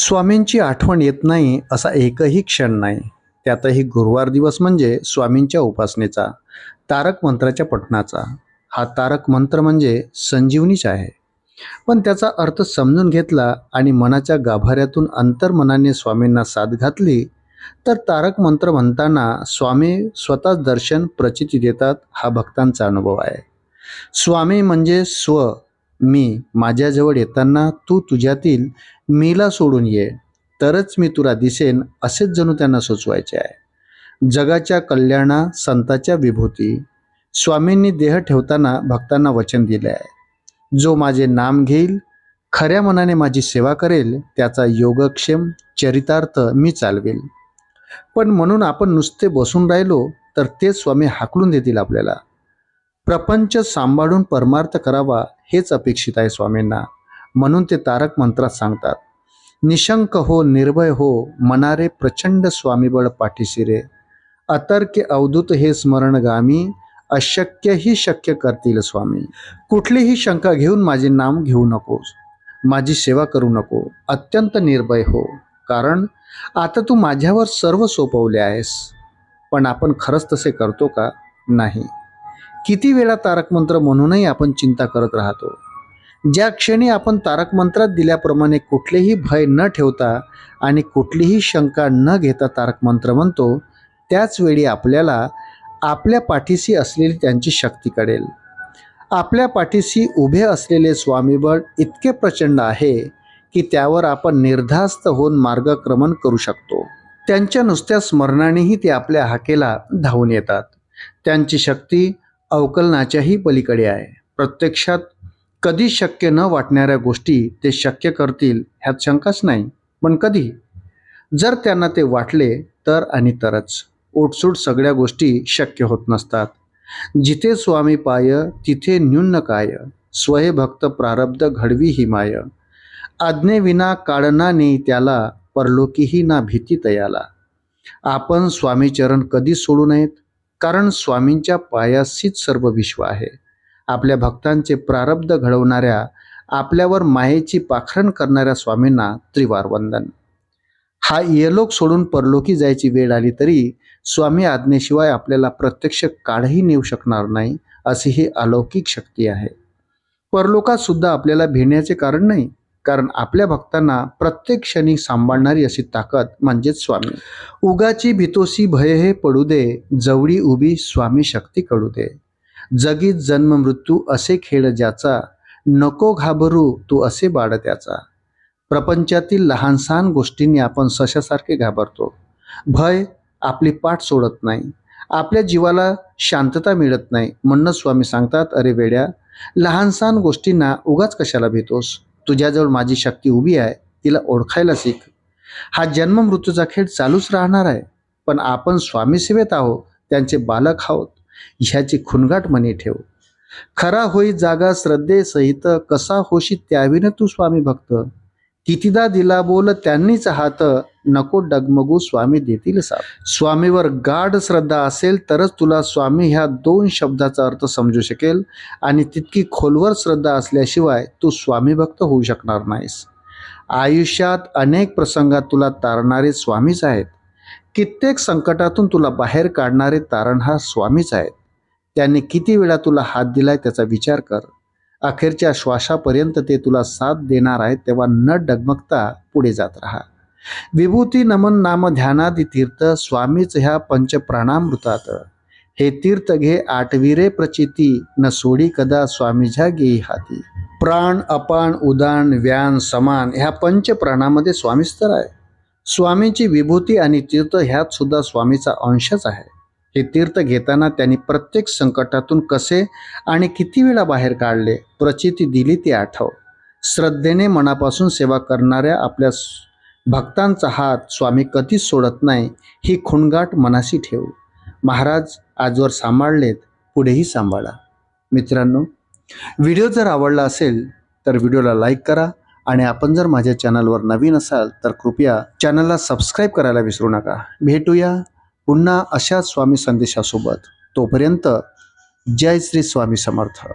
स्वामींची आठवण येत नाही असा एकही क्षण नाही. त्यातही गुरुवार दिवस म्हणजे स्वामींच्या उपासनेचा तारक मंत्राच्या पठणाचा. हा तारक मंत्र म्हणजे संजीवनीच आहे. पण त्याचा अर्थ समजून घेतला आणि मनाच्या गाभाऱ्यातून अंतर्मनाने स्वामींना साथ घातली तर तारक मंत्र म्हणताना स्वामी स्वतःच दर्शन प्रचिती देतात हा भक्तांचा अनुभव आहे. स्वामी म्हणजे स्व मी माझ्याजवळ येताना तू तुझ्यातील मीला सोडून ये तरच मी तुला दिसेन असेच जणू त्यांना सुचवायचे आहे. जगाच्या कल्याणा संताच्या विभूती. स्वामींनी देह ठेवताना भक्तांना वचन दिले आहे. जो माझे नाम घेईल खऱ्या मनाने माझी सेवा करेल त्याचा योगक्षेम चरितार्थ मी चालवेल. पण म्हणून आपण नुसते बसून राहिलो तर ते स्वामी हाकलून देतील आपल्याला. प्रपंच सांभाळून परमार्थ करावा हेच अपेक्षित आहे स्वामींना. म्हणून ते तारक मंत्रात सांगतात निशंक हो निर्भय हो मनारे प्रचंड स्वामीबळ पाठीशिरे. अतर्क्य अवधूत हे स्मरणगामी अशक्यही शक्य करतील स्वामी. कुठलीही शंका घेऊन माझे नाम घेऊ नकोस. माझी सेवा करू नको. अत्यंत निर्भय हो. कारण आता तू माझ्यावर सर्व सोपवले आहेस. पण आपण खरंच तसे करतो का? नाही. किती वेळा तारक मंत्र म्हणूनही आपण चिंता करत राहतो? ज्या क्षणी आपण तारक मंत्रात दिल्याप्रमाणे कुठलेही भय न ठेवता आणि कुठलीही शंका न घेता तारक मंत्र म्हणतो त्याच वेळी आपल्याला आपल्या पाठीशी असलेली त्यांची शक्ती कळेल. आपल्या पाठीशी उभे असलेले स्वामीबळ इतके प्रचंड आहे की त्यावर आपण निर्धास्त होऊन मार्गक्रमण करू शकतो. त्यांच्या नुसत्या स्मरणानेही ते आपल्या हाकेला धावून येतात. त्यांची शक्ती अवकलनाच्याही पलीकडे आहे. प्रत्यक्षात कधी शक्य न वाटणाऱ्या गोष्टी ते शक्य करतील ह्यात शंकाच नाही. पण कधी? जर त्यांना ते वाटले तर आणि तरच. ओटसूट सगळ्या गोष्टी शक्य होत नसतात. जिथे स्वामी पाय तिथे न्यून काय. स्वयभक्त प्रारब्ध घडवी ही माय. आज्ञेविना काळनाने त्याला परलोकीही ना भीती तयाला. आपण स्वामीचरण कधी सोडू नयेत? कारण स्वामींच्या पायाशीच सर्व विश्व आहे. आपल्या भक्तांचे प्रारब्ध घडवणाऱ्या आपल्यावर मायेची पाखरण करणाऱ्या स्वामींना त्रिवार वंदन. हा इयलोक सोडून परलोकी जायची वेळ आली तरी स्वामी आज्ञेशिवाय आपल्याला प्रत्यक्ष काढही नेऊ शकणार नाही अशी ही अलौकिक शक्ती आहे. परलोकात सुद्धा आपल्याला भिण्याचे कारण नाही कारण आपल्या भक्तांना प्रत्येक क्षणी सांभाळणारी अशी ताकद म्हणजेच स्वामी. उगाची भितोसी भय हे पडू दे जवळी उभी स्वामी शक्ती कळू दे. जगीत जन्म मृत्यू असे खेळ ज्याचा नको घाबरू तू असे बाळ त्याचा. प्रपंचातील लहानसहान गोष्टींनी आपण सशासारखे घाबरतो. भय आपली पाठ सोडत नाही. आपल्या जीवाला शांतता मिळत नाही म्हणून स्वामी सांगतात अरे वेड्या लहानसहान गोष्टींना उगाच कशाला भेटोस तुझ्याजवळ माझी शक्ती उभी आहे तिला ओळखायला शिक हा जन्म मृत्यूचा खेळ चालूच राहणार आहे पण आपण स्वामीसेवेत आहोत त्यांचे बालक आहोत ह्याची खुणगाट मनी ठेव. खरा होई जागा श्रद्धेसहित कसा होशी त्यावीनं तू स्वामी भक्त. कितीदा दिला बोल त्यांनीच हात नको डगमगू स्वामी देतील साथ स्वामीवर गाढ श्रद्धा असेल तरच तुला स्वामी ह्या दोन शब्दाचा अर्थ समजू शकेल. आणि तितकी खोलवर श्रद्धा असल्याशिवाय तू स्वामी भक्त होऊ शकणार नाहीस. आयुष्यात अनेक प्रसंगात तुला तारणारे स्वामीच आहेत. कित्येक संकटातून तुला बाहेर काढणारे तारण हा स्वामीच आहेत. त्यांनी किती वेळा तुला हात दिलाय त्याचा विचार कर. अखेरच्या श्वासापर्यंत ते तुला साथ देणार आहेत तेव्हा न डगमगता पुढे जात राहा. विभूती नमन नाम ध्यानादी तीर्थ स्वामीच ह्या पंचप्राणामृतात. हे तीर्थ घे आठविरे प्रचिती न सोडी कदा स्वामीझ्या घेई हाती. प्राण अपान उदान व्यान समान ह्या पंचप्राणामध्ये स्वामीच तर आहे. स्वामीची विभूती आणि तीर्थ ह्यात सुद्धा स्वामीचा अंशच आहे. हे तीर्थ घेताना त्यांनी प्रत्येक संकटातून कसे आणि किती वेळा बाहेर काढले प्रचिती दिली ती आठव. श्रद्धेने मनापासून सेवा करणाऱ्या आपल्या भक्तांचा हात स्वामी कधीच सोडत नाही ही खुणगाट मनाशी ठेव. महाराज आजवर सांभाळलेत पुढेही सांभाळा. मित्रांनो व्हिडिओ जर आवडला असेल तर व्हिडिओला लाईक करा आणि आपण जर माझ्या चॅनलवर नवीन असाल तर कृपया चॅनलला सबस्क्राईब करायला विसरू नका. भेटूया पुन्हा अशाच स्वामी संदेशासोबत तोपर्यंत जय श्री स्वामी समर्थ.